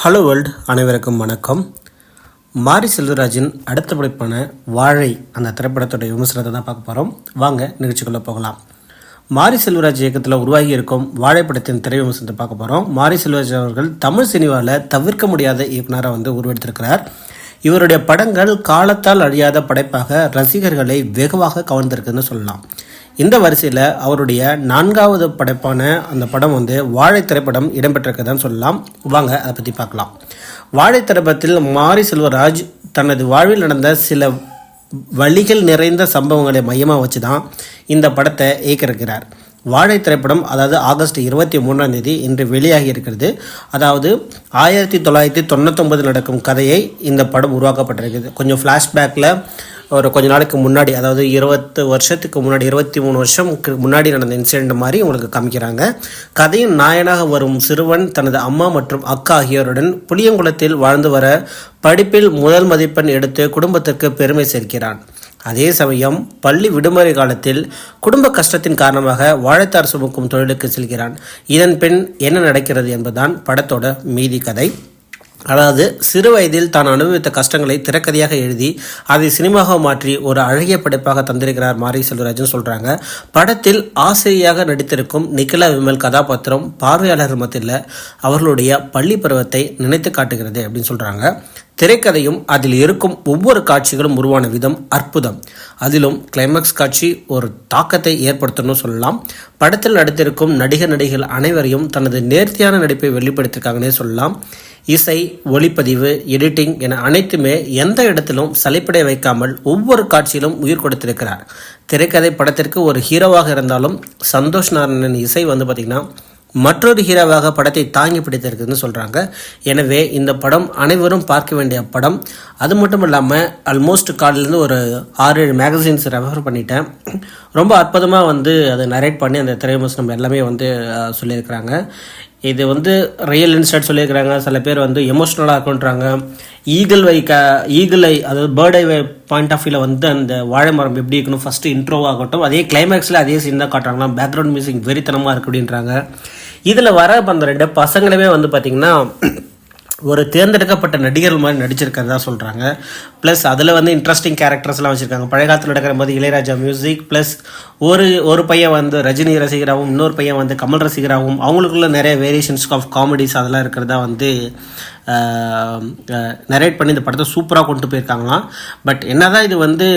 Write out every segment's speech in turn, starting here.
Hello world அனைவருக்கும் வணக்கம். மாரி செல்வராஜின் அடுத்த படைப்பான வாழை அந்த திரைப்படத்துடைய விமர்சனத்தை தான் பார்க்க போகிறோம் வாங்க நிகழ்ச்சிக்குள்ளே போகலாம். மாரி செல்வராஜ் இயக்கத்தில் உருவாகி இருக்கும் வாழைப்படத்தின் திரை விமர்சனத்தை பார்க்க போகிறோம் மாரி செல்வராஜ் அவர்கள் தமிழ் சினிமாவில் தவிர்க்க முடியாத இயக்குனராக வந்து உருவெடுத்திருக்கிறார். இவருடைய படங்கள் காலத்தால் அழியாத படைப்பாக ரசிகர்களை வெகுவாக கவர்ந்திருக்குன்னு சொல்லலாம். இந்த வரிசையில் அவருடைய நான்காவது படைப்பான அந்த படம் வந்து வாழை திரைப்படம் இடம்பெற்றிருக்கதான் சொல்லலாம். வாங்க அதை பற்றி பார்க்கலாம். வாழை திரைப்படத்தில் மாரி செல்வராஜ் தனது வாழ்வில் நடந்த சில வழிகள் நிறைந்த சம்பவங்களை மையமாக வச்சு தான் இந்த படத்தை இயக்கியிருக்கிறார். வாழை திரைப்படம் அதாவது ஆகஸ்ட் இருபத்தி மூணாம் தேதி இன்று வெளியாகி இருக்கிறது. அதாவது ஆயிரத்தி தொள்ளாயிரத்தி தொண்ணூத்தொம்பது நடக்கும் கதையை இந்த படம் உருவாக்கப்பட்டிருக்குது. கொஞ்சம் ஃப்ளாஷ்பேக்கில் ஒரு கொஞ்ச நாளைக்கு முன்னாடி அதாவது இருபத்து வருஷத்துக்கு முன்னாடி இருபத்தி மூணு வருஷம்க்கு முன்னாடி நடந்த இன்சிடென்ட் மாதிரி உங்களுக்கு காமிக்கிறாங்க. கதையின் நாயனாக வரும் சிறுவன் தனது அம்மா மற்றும் அக்கா ஆகியோருடன் புளியங்குளத்தில் வாழ்ந்து வர படிப்பில் முதல் மதிப்பெண் எடுத்து குடும்பத்திற்கு பெருமை சேர்க்கிறான். அதே சமயம் பள்ளி விடுமுறை காலத்தில் குடும்ப கஷ்டத்தின் காரணமாக வாழைத்தார் சுமக்கும் தொழிலுக்கு செல்கிறான். இதன் பின் என்ன நடக்கிறது என்பதுதான் படத்தோட மீதி கதை. அதாவது சிறு வயதில் தான் அனுபவித்த கஷ்டங்களை திரைக்கதையாக எழுதி அதை சினிமாவாக மாற்றி ஒரு அழகிய படைப்பாக தந்திருக்கிறார் மாரி செல்வராஜன் சொல்கிறாங்க படத்தில் ஆசிரியாக நடித்திருக்கும் நிக்கிலா விமல் கதாபாத்திரம் பார்வையாளர் மத்தியில் அவர்களுடைய பள்ளி பருவத்தை நினைத்து காட்டுகிறது அப்படின்னு சொல்கிறாங்க திரைக்கதையும் அதில் இருக்கும் ஒவ்வொரு காட்சிகளும் உருவான விதம் அற்புதம். அதிலும் கிளைமேக்ஸ் காட்சி ஒரு தாக்கத்தை ஏற்படுத்தணும்னு சொல்லலாம். படத்தில் நடித்திருக்கும் நடிகர் நடிகைகள் அனைவரையும் தனது நேர்த்தியான நடிப்பை வெளிப்படுத்தியிருக்காங்கன்னே சொல்லலாம். இசை ஒளிப்பதிவு எடிட்டிங் என அனைத்துமே எந்த இடத்திலும் சலிப்படை வைக்காமல் ஒவ்வொரு காட்சியிலும் உயிர் கொடுத்திருக்கிறார். திரைக்கதை படத்திற்கு ஒரு ஹீரோவாக இருந்தாலும் சந்தோஷ் நாராயணன் இசை வந்து பார்த்திங்கன்னா மற்றொரு ஹீரோவாக படத்தை தாங்கி பிடித்திருக்குதுன்னு சொல்கிறாங்க எனவே இந்த படம் அனைவரும் பார்க்க வேண்டிய படம். அது மட்டும் இல்லாமல் ஆல்மோஸ்ட் காலிலேருந்து ஒரு ஆறு ஏழு மேகசின்ஸ் ரெஃபர் பண்ணிட்டேன். ரொம்ப அற்புதமாக வந்து அதை நரேட் பண்ணி அந்த திரைவிமர்சனம் எல்லாமே வந்து சொல்லியிருக்கிறாங்க. இது வந்து ரியல் இன்ஸ்டன்ட் சொல்லியிருக்கிறாங்க. சில பேர் வந்து எமோஷ்னலாக இருக்குன்றாங்க. ஈகிள் வை க ஈகிள் ஐ அதாவது பேர்ட் ஐ பாயிண்ட் ஆஃப் வியூவில் வந்து அந்த வாழை மரம் எப்படி இருக்கணும் ஃபஸ்ட்டு இன்ட்ரோவாகட்டும் அதே கிளைமேக்ஸில் அதே சீன் தான் காட்டுறாங்களா பேக்ரவுண்ட் மியூசிக் வெறித்தனமாக இருக்கு அப்படின்றாங்க. இதில் வர அந்த ரெண்டு பசங்களுமே வந்து பார்த்திங்கன்னா ஒரு தேர்ந்தெடுக்கப்பட்ட நடிகர்கள் மாதிரி நடிச்சிருக்கிறதா சொல்கிறாங்க ப்ளஸ் அதில் வந்து இன்ட்ரெஸ்டிங் கேரக்டர்ஸ்லாம் வச்சுருக்காங்க. பழைய காலத்தில் நடக்கிற போது இளையராஜா மியூசிக் ப்ளஸ் ஒரு ஒரு பையன் வந்து ரஜினி ரசிகராகவும் இன்னொரு பையன் வந்து கமல் ரசிகராகவும் அவங்களுக்குள்ள நிறைய வேரியேஷன்ஸ் ஆஃப் காமெடிஸ் அதெல்லாம் இருக்கிறதா வந்து நரேட் பண்ணி இந்த படத்தை சூப்பராக கொண்டு போயிருக்காங்களாம். பட் என்னதான் இது வந்து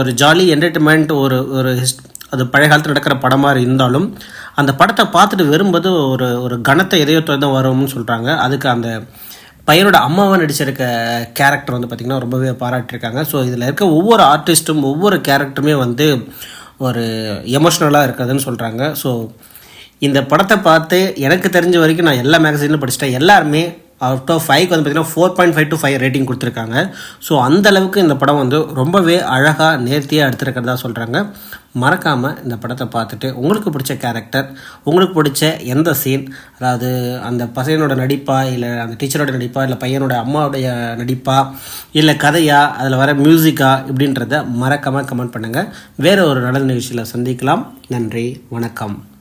ஒரு ஜாலி என்டர்டைன்மெண்ட் ஒரு ஒரு ஹிஸ்ட் அது பழைய காலத்தில் நடக்கிற படமாக இருந்தாலும் அந்த படத்தை பார்த்துட்டு வரும்போது ஒரு ஒரு கனத்தை எதையோ தான் வரும்னு சொல்கிறாங்க அதுக்கு அந்த பையனோட அம்மாவை நடிச்சிருக்க கேரக்டர் வந்து பார்த்திங்கன்னா ரொம்பவே பாராட்டியிருக்காங்க. ஸோ இதில் இருக்க ஒவ்வொரு ஆர்டிஸ்ட்டும் ஒவ்வொரு கேரக்டருமே வந்து ஒரு எமோஷ்னலாக இருக்கிறதுன்னு சொல்கிறாங்க ஸோ இந்த படத்தை பார்த்து எனக்கு தெரிஞ்ச வரைக்கும் நான் எல்லா மேகசினும் படிச்சிட்டேன். எல்லாருமே அவுட் ஆஃப் ஃபைவ்க்கு வந்து பார்த்திங்கன்னா four point five to five rating கொடுத்துருக்காங்க. ஸோ அந்த அளவுக்கு இந்த படம் வந்து ரொம்பவே அழகாக நேர்த்தியாக எடுத்துருக்கிறதா சொல்கிறாங்க மறக்காமல் இந்த படத்தை பார்த்துட்டு உங்களுக்கு பிடிச்ச கேரக்டர் உங்களுக்கு பிடிச்ச எந்த சீன் அதாவது அந்த பசையனோட நடிப்பா இல்லை அந்த டீச்சரோட நடிப்பா இல்லை பையனோட அம்மாவுடைய நடிப்பா இல்லை கதையா அதில் வர மியூசிக்கா இப்படின்றத மறக்காமல் கமெண்ட் பண்ணுங்கள் வேறு ஒரு நடன நிகழ்ச்சியில் சந்திக்கலாம். நன்றி வணக்கம்.